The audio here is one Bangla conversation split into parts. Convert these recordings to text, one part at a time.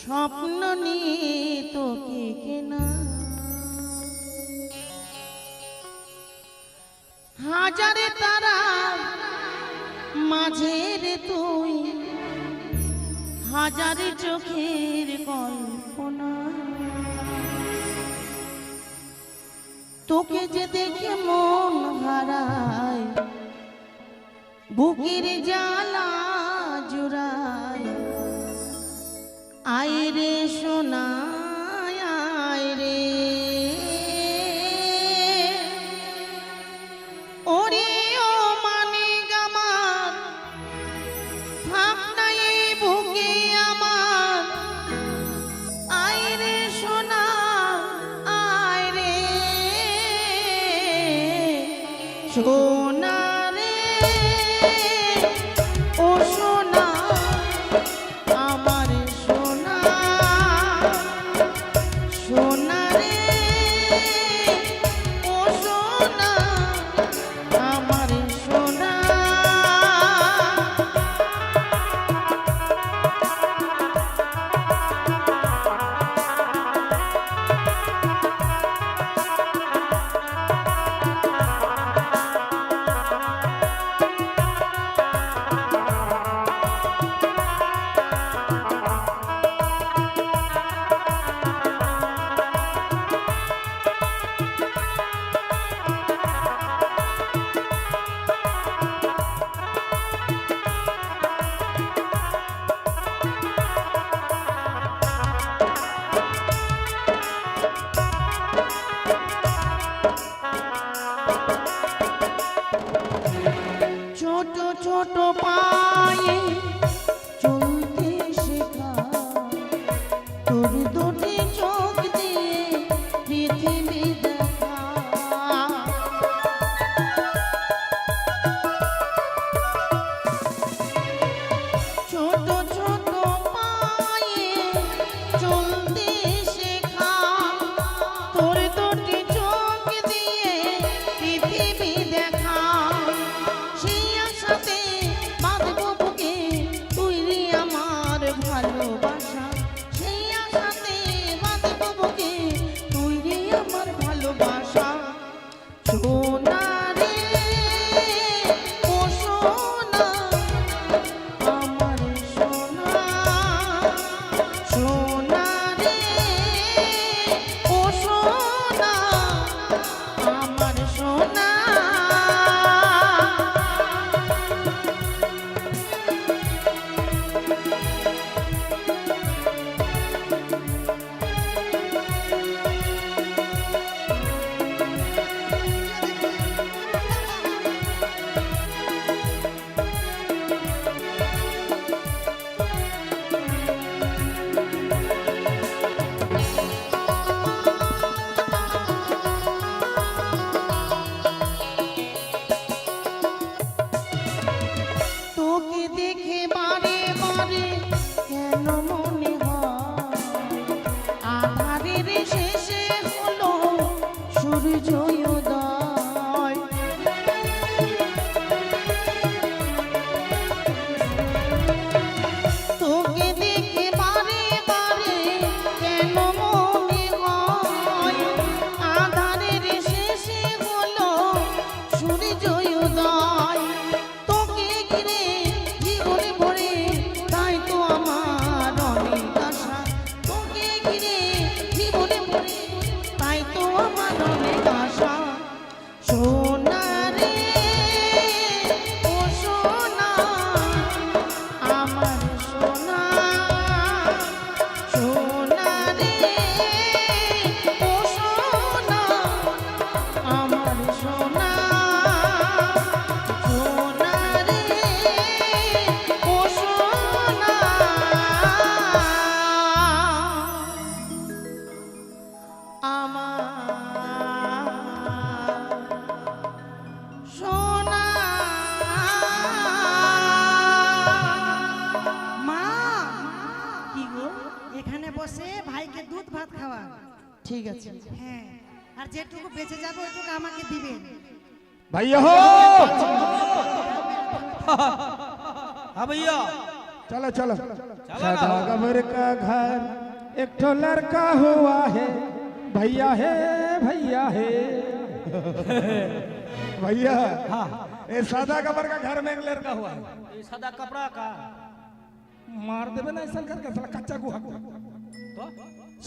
স্বপ্ন নিয়ে তোকে কেনা। হাজারে তারা মাঝের তুই, হাজারে চোখের কল্পনা। তোকে যে দেখে মন হারায়, বুকের জ্বালা জুড়ায়। নমো भैया हो। हाँ भैया। चलो चलो। सदागर का घर एक ठो लड़का हुआ है। भैया है भैया है। भैया हाँ, हाँ। ये सदा कबर का घर में एक लड़का हुआ है। ये सदा कपड़ा का। मार देवे ना ऐसा करके साला कच्चा गुहा। तो?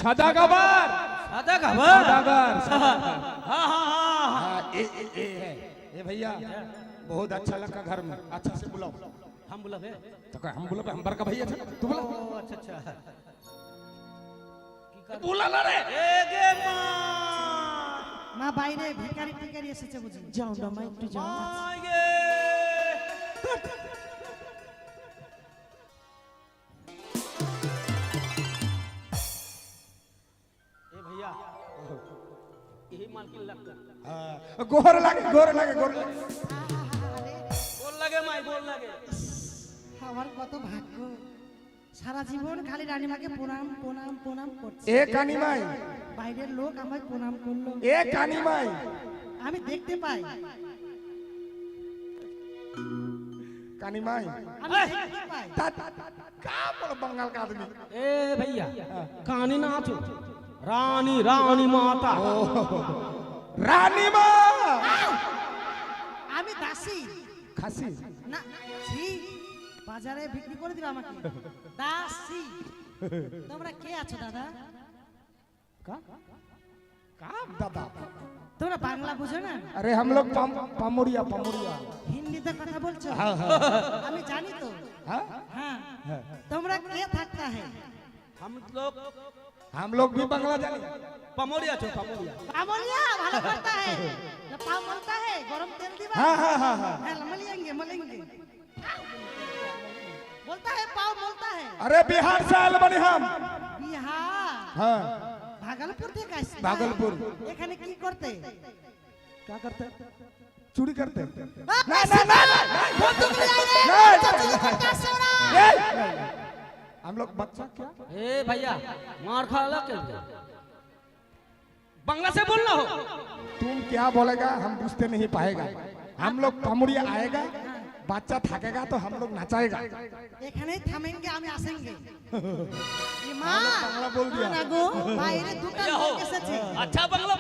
सदा कबर सदा कबर सदा कबर हाँ हाँ हाँ हाँ। ए ए ए ए भैया बहुत अच्छा लगा घर में अच्छा से बुलाओ हम बोला बे तो कहे, हम बोला हम बड़का भैया था तू बोला ओ अच्छा अच्छा बोला ना रे এ গে মা মা বাইরে ভিখারি টিকারি এসেছে বুঝি যাও না মা একটু যাও মাগে ए গোর লাগে গোর লাগে গোর লাগে। গোর লাগে মাই গোর লাগে। আমার কত ভাগ্য। সারা জীবন খালি রানীমাকে প্রণাম প্রণাম প্রণাম করছে। এ কানিমাই। বাইরের লোক আমায় প্রণাম করল। এ কানিমাই। আমি দেখতে পাই। কানিমাই। বাঙাল কাদমি এ ভাইয়া হ্যাঁ। কানি নাচো রানী রানী মাতা। का आदमी ए भैया कहानी ना आचो रानी रानी माता रानी माँ আমি দাসী खासी না ছি বাজারে বিক্রি করে দিবে আমাকে দাসী তোমরা কে আছো দাদা का का दादा তোমরা বাংলা বুঝো না अरे हम लोग पम, पमुड़िया पमुड़िया হিন্দিতে কথা বলছো हाँ हाँ আমি জানি তো हाँ হ্যাঁ তোমরা কে থাকতা है हम लोग हम लोग भी बांग्ला जाने पमोरिया छो पमोरिया पामोलिया ভালো করতা है जब पाव मलता है गरम तेल दिवा हाँ हाँ हाँ हाँ হ্যাঁ मलेंगे मलेंगे बोलता है पाव बोलता है अरे बिहार से आयल बने हम बिहार हाँ ভাগলপুর থেকে আসছে भागलपुर এখানে কি করতে क्या करते चोरी करते না ना ना ना বন্দুক নিয়ে আয় রে हम लोग बच्चा क्या ए भैया मार खा लग बांग्ला से बोलना हो तुम क्या बोलेगा हम बुझते नहीं पाएगा हम लोग पमुड़िया आएगा बच्चा थकेगा तो हम लोग नचाएगा এখানেই থামেঙ্গে আমি আসেঙ্গে এ বাইরে দুটো এসেছে। আচ্ছা বাংলা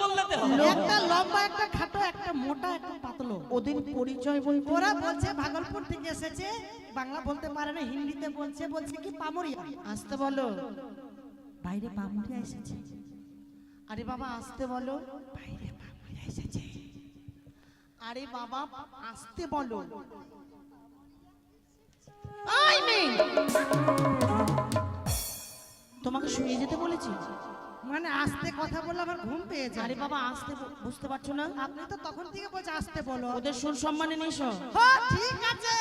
লম্বা একটা খাটো একটা মোটা একটা পাতলো। ওদিন পরিচয় ওরা বলছে ভাগলপুর থেকে এসেছে বাংলা বলতে পারে না হিন্দিতে বলছে বলছে কি পামুরিয়া আসতে বলো। বাইরে এসেছে। আরে বাবা আসতে বলো। বাইরে এসেছে। আরে বাবা আসতে বলো। আই মেয়ে। শুয়ে যেতে বলেছি। মানে আসতে কথা বললে আমার ঘুম পেয়ে যায়। আরে বাবা আসতে বুঝতে পারছ না? আপনি তো তখন থেকে বলছে আসতে বলো। ওদের সুর সম্মানে হ্যাঁ ঠিক আছে।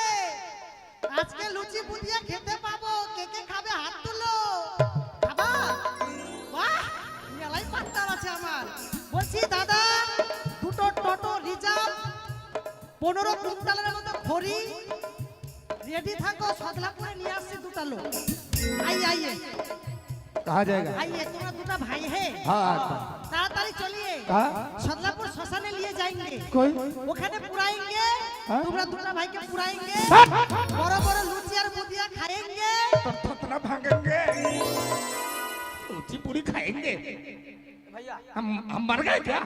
আজকে লুচি বুদিয়া খেতে পাবো। কে কে খাবে হাত তুলো। খাবা বাহ মেলাই পাত্তার আছে আমার। বলছি দাদা দুটো টোটো রিজার্ভ পনেরো কুইন্টালের মতো খড়ি রেডি থাকো সদলাপুরে নিয়ে আসছি দুটা লোক। আই আইয়ে कहा जाएगा आइए तुम्हारा दूटा भाई है हाँ ताड़ाताड़ी चलिए सदलापुर श्मशान लिए जाएंगे कोई ওখানে পুরাएंगे তোমরা দুটা भाई के पुराएंगे বড় লুচি लूची और খাएंगे खाएंगे থতনা ভাঙेंगे लूची पूरी खाएंगे भैया हम हम मर गए क्या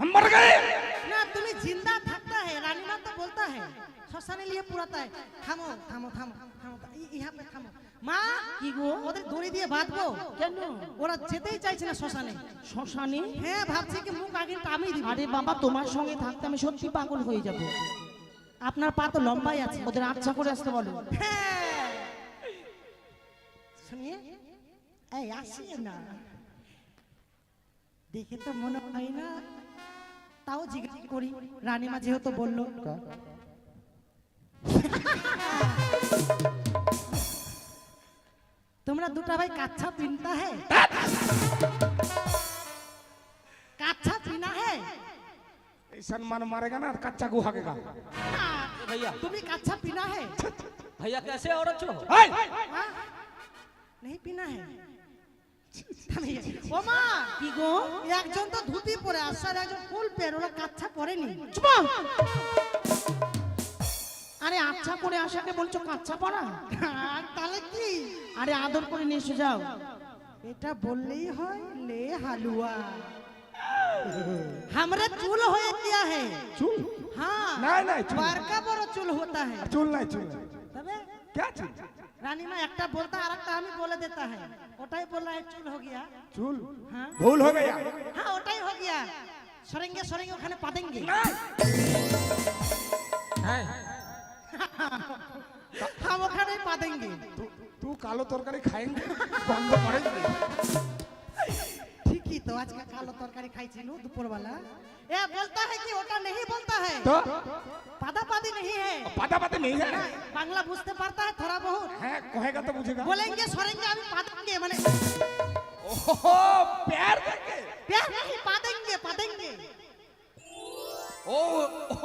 हम मर गए ना तुम्हें जिंदा थकता है रानी मां तो बोलता है श्मशान लिए पुराता है थामो थामो थामो थामो यहां पे थामो মা কি গো? ওদের দড়ি দিয়ে বাঁধবো? কেন? ওরা যেতেই চাইছে না শ্মশানে। শ্মশানে? হ্যাঁ ভাবছে কি মুখ আগে টামি দিব। আরে বাবা তোমার সঙ্গে থাকতে আমি সত্যি পাগল হয়ে যাব। আপনার পা তো লম্বাই আছে ওদের আচ্ছা করে আসতে বলো। হ্যাঁ। শুনিয়ে? এই আসিয়ে না। দেখে তো মনে হয় না তাও জিজ্ঞেস করি। রানীমা যেহেতু বলল। তোমরা দুটা ভাই কাচ্ছা পিনতা है কাচ্ছা পিনা है ऐसा मन मारेगा ना कच्चा गुहा के भैया তুমি কাচ্ছা পিনা है भैया कैसे औरत छो हाँ? नहीं पीना है ও মা কি গো একজন তো ধুতি পরে আসছে আর একজন ফুল পের ওরা কাচ্ছা পরেনি চুপা আরে আচ্ছা করে আসাকে বলছো কাচ্চা পড়া আর তাহলে কি আরে আদর করে নিয়ে এসে যাও এটা বললেই হয় ले हलवा हमरे चूल हो गया है চুল हाँ नहीं, नहीं, चूल। बड़का बड़ो चूल होता है চুল নাই চুল নাই तबे क्या चुल रानी माँ একটা बोलता আর একটা আমি বলে देता है ওটাই बोल रहा है चूल हो गया চুল हाँ ভুল हो गया हाँ ওটাই हो गया সরেঙ্গে সরেঙ্গে ওখানে পাদেঙ্গে हम ওখানে পাদেঙ্গে গরু কালো তরকারি খাইন বন্ধ করেন ঠিকই তো আজকে কালো তরকারি খাইছিল দুপুরবেলা এ বলতা है कि ওটা नहीं बोलता है तो पादापादी नहीं है पादापादी नहीं है বাংলা বুঝতে পারতা है थोड़ा बहुत হ্যাঁ কহেগা তো বুঝেগা বলেঙ্গে সরেঙ্গে আমি পাদেंगे মানে ओहो प्यार करके प्यार नहीं पादेंगे पादेंगे ओ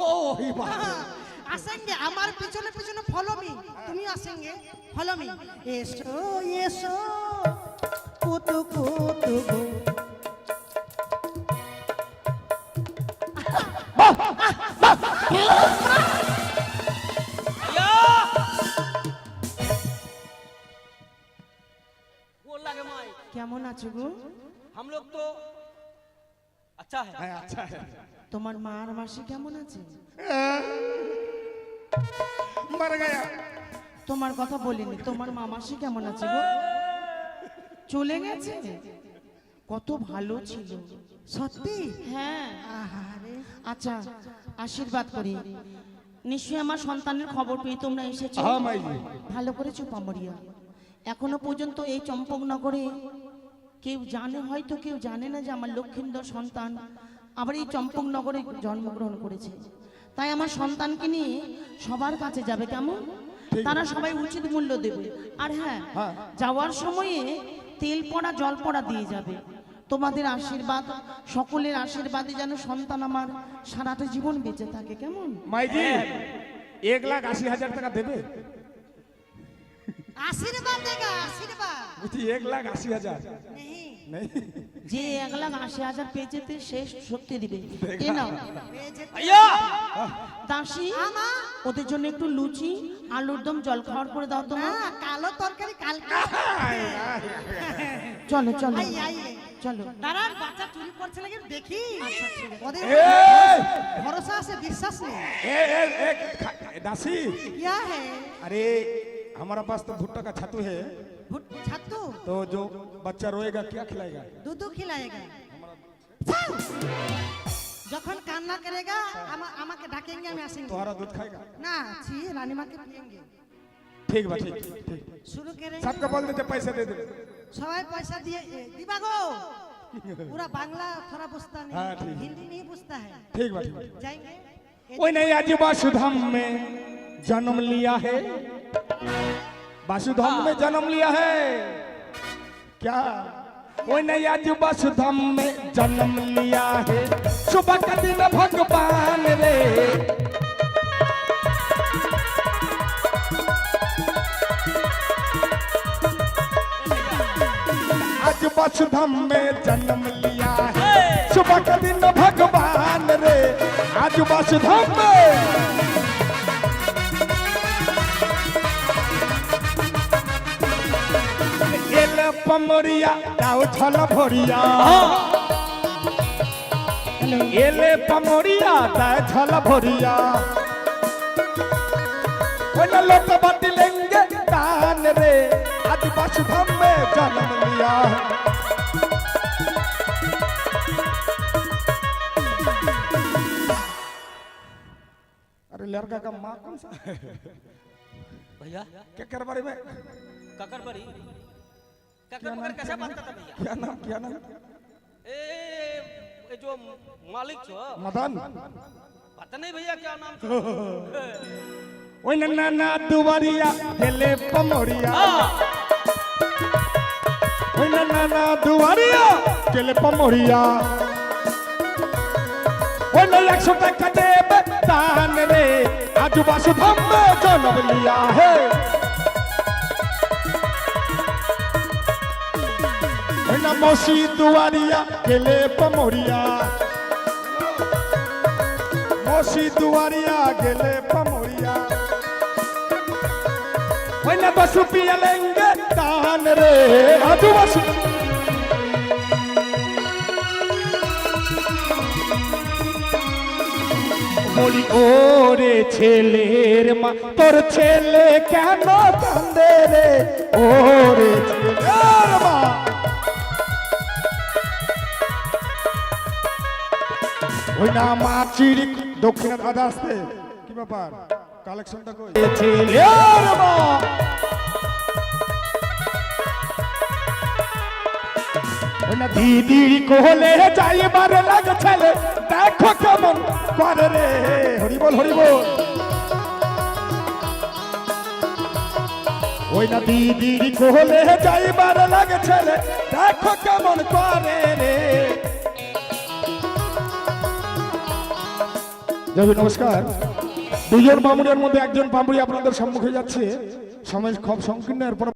ও ही बात আসেঙ্গে আমার পিছনে পিছনে ফলো মি তুমি আসেঙ্গে ফলো মি এসো এসো কুতু কুতু কেমন আছো গো? হামলোক তো আচ্ছা হ্যাঁ।, হ্যাঁ আচ্ছা হ্যাঁ। তোমার মা আর মাসি কেমন আছে? হ্যাঁ। তোমার কথা বলিনি তোমার মামাসি কেমন আছে গো? চলে গেছে? কত ভালো ছিল। সত্যি? হ্যাঁ। আচ্ছা আশীর্বাদ করি। নিশ্চয়ই আমার সন্তানের খবর পেয়ে তোমরা এসেছ। ভালো করে চুপা এখনও পর্যন্ত এই চম্পকনগরে কেউ জানে হয়তো কেউ জানে না যে আমার লক্ষ্মীন্দর সন্তান আবার এই চম্পকনগরে জন্মগ্রহণ করেছে। তাই আমার সন্তানকে নিয়ে সবার কাছে যাবে কেমন? তারা সবাই উচিত মূল্য দেবে। আর হ্যাঁ, হ্যাঁ যাওয়ার সময়ে তেল পড়া জল পড়া দিয়ে যাবে। তোমাদের আশীর্বাদ সকলের আশীর্বাদে যেন সন্তান আমার সারাটা জীবন বেঁচে থাকে কেমন? মাইজি হ্যাঁ। এক লাখ আশি হাজার টাকা দেবে? देवे আশীর্বাদ দেগা আশীর্বাদ मुझे एक लाख अस्सी हजार नहीं नहीं যে এক লাখ আশি হাজার পেয়েছে সে সত্যি দিবে এ নাও भैया দাসী আমা ওদের জন্য একটু লুচি আলুর দম জল খাওয়ার করে দাও তোমার হ্যাঁ কালো তরকারি কালকে চলো চলো আই আই চলো দাঁড়ান বাচ্চা চুরি করছে নাকি দেখি ওদের ए ভরসা আছে বিশ্বাস নেই ए ए ए खा- दासी क्या है अरे हमारा पास तो भुट्टा का छतु है छतु तो जो बच्चा रोएगा क्या खिलाएगा दूध खिलाएगा যখন কান্না করেগা আমাকে ডাকেঙ্গে আমি আসেঙ্গে তোহারা দুধ খাएगा না ছি রানীমাকে পিয়েঙ্গে ঠিক বা ঠিক ঠিক শুরু করে সবকে বল দিতে পয়সা দে দে সবাই পয়সা দিয়ে দিবা গো पूरा बांग्ला थोड़ा बुझता नहीं हिंदी नहीं बुझता है ठीक बात जाएंगे वो नहीं आदिवासी में जन्म लिया है वासुधाम में जन्म लिया है। क्या? कोई नहीं आज वासुधाम में जन्म लिया है? सुबह का दिन भगवान रे। आज वासुधाम में जन्म लिया है। सुबह का दिन भगवान रे। आज वासुधाम में পমরিয়া দাও ছল ভরিয়া এলে পমরিয়া দাও ছল ভরিয়া ওই না লোট বাটি লেঙ্গে দান রে আজ বাসুধাম মে জন্ম লিয়া अरे लड़का का माँ कौन सा है भैया क्या कर बारे में ककर परी क्या नाम कैसे बांधता था भैया क्या नाम क्या नाम ए, ए जो मालिक छो मदन पता नहीं भैया क्या नाम छो ओ नन्ना ना दुवरिया हेले पमोरिया ओ नन्ना ना दुवरिया हेले पमोरिया ओ न 100 टका देबे दान रे आजू बाजू धम्म जनम लिया है না মসি দুয়ারিয়া গেলে পমরিয়া। মসি দুয়ারিয়া গেলে পমরিয়া। ওই না বসু পিয়া লেঙ্গে দান রে আজু বসু বলি, ওরে ছেলের মা, তোর ছেলে কেন কান্দে রে? ওরে ছেলের মা। ওই না মা চিড়ি, দক্ষিণে দাদা আসতে। কি ব্যাপার? কালেকশনটা কই? দিদির কোহলে যাইবার লাগে ছেলে দেখো কেমন করে রে। হরি বল হরি বল ওই না দিদির কোহলে যাইবার লাগে ছেলে দেখো কেমন করে রে। দেবী নমস্কার। দুজন বামুনের মধ্যে একজন পামুড়ি আপনাদের সম্মুখে যাচ্ছে। সময় খুব সংকীর্ণ এরপর